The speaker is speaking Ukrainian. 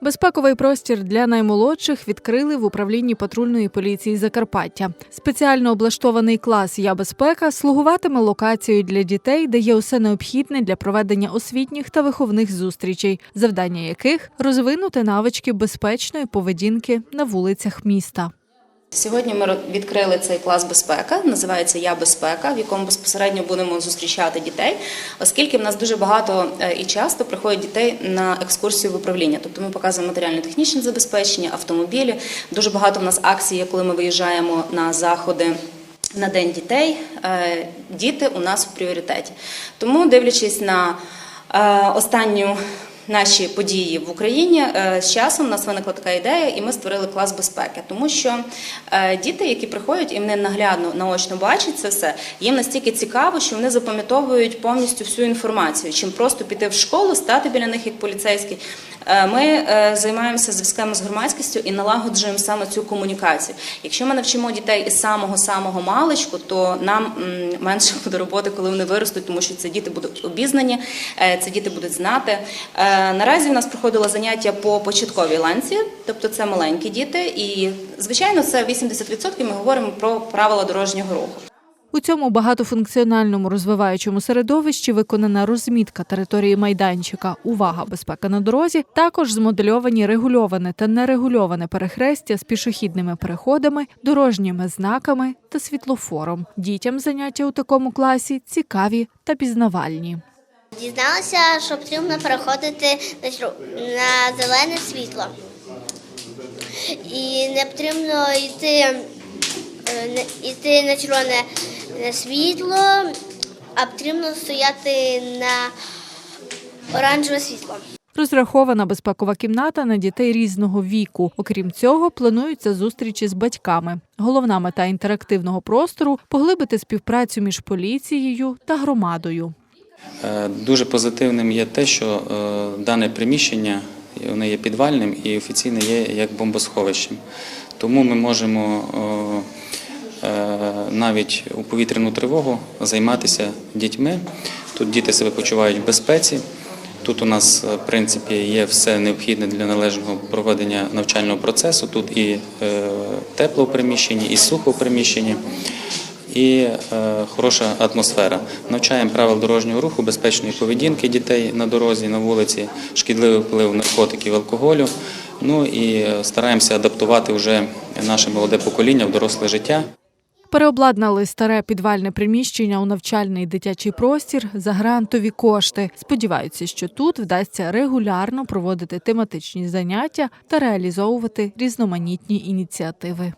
Безпековий простір для наймолодших відкрили в управлінні патрульної поліції Закарпаття. Спеціально облаштований клас Я безпека слугуватиме локацією для дітей, де є усе необхідне для проведення освітніх та виховних зустрічей, завдання яких розвинути навички безпечної поведінки на вулицях міста. Сьогодні ми відкрили цей клас безпека, називається Я безпека, в якому безпосередньо будемо зустрічати дітей, оскільки в нас дуже багато е, і часто приходять дітей на екскурсію в управління. Тобто ми показуємо матеріально-технічне забезпечення, автомобілі. Дуже багато в нас акцій, коли ми виїжджаємо на заходи. На день дітей Е, діти у нас в пріоритеті. Тому, дивлячись на е, останню наші події в Україні, е, з часом у нас виникла така ідея, і ми створили клас безпеки. Тому що е, діти, які приходять і вони наглядно наочно бачать це все, їм настільки цікаво, що вони запам'ятовують повністю всю інформацію, чим просто піти в школу, стати біля них як поліцейський. Е, Ми займаємося зв'язками з громадськістю і налагоджуємо саме цю комунікацію. Якщо ми навчимо дітей із самого самого маличку, то нам менше буде роботи, коли вони виростуть, тому що це діти будуть обізнані, це діти будуть знати. Е, Наразі в нас проходило заняття по початковій ланці, тобто це маленькі діти, і звичайно, це 80% ми говоримо про правила дорожнього руху. У цьому багатофункціональному розвиваючому середовищі виконана розмітка території майданчика Увага, безпека на дорозі. Також змодельовані регульоване та нерегульоване перехрестя з пішохідними переходами, дорожніми знаками та світлофором. Дітям заняття у такому класі цікаві та пізнавальні. Дізналася, що потрібно переходити на зелене світло. І не потрібно йти, е, йти на червоне світло, а потрібно стояти на оранжеве світло. Розрахована безпекова кімната на дітей різного віку. Окрім цього, плануються зустрічі з батьками. Головна мета інтерактивного простору поглибити співпрацю між поліцією та громадою. Е, Дуже позитивним є те, що е, дане приміщення воно є підвальним і офіційно є як бомбосховищем. Тому ми можемо е, навіть у повітряну тривогу займатися дітьми. Тут діти себе почувають в безпеці. Тут у нас, в принципі, є все необхідне для належного проведення навчального процесу. Тут і тепло в приміщенні, і сухо в приміщенні і е, хороша атмосфера. Навчаємо правил дорожнього руху, безпечної поведінки дітей на дорозі, на вулиці, шкідливий вплив наркотиків, алкоголю. Ну і е, стараємося адаптувати вже наше молоде покоління в доросле життя. Переобладнали старе підвальне приміщення у навчальний дитячий простір за грантові кошти. Сподіваються, що тут вдасться регулярно проводити тематичні заняття та реалізовувати різноманітні ініціативи.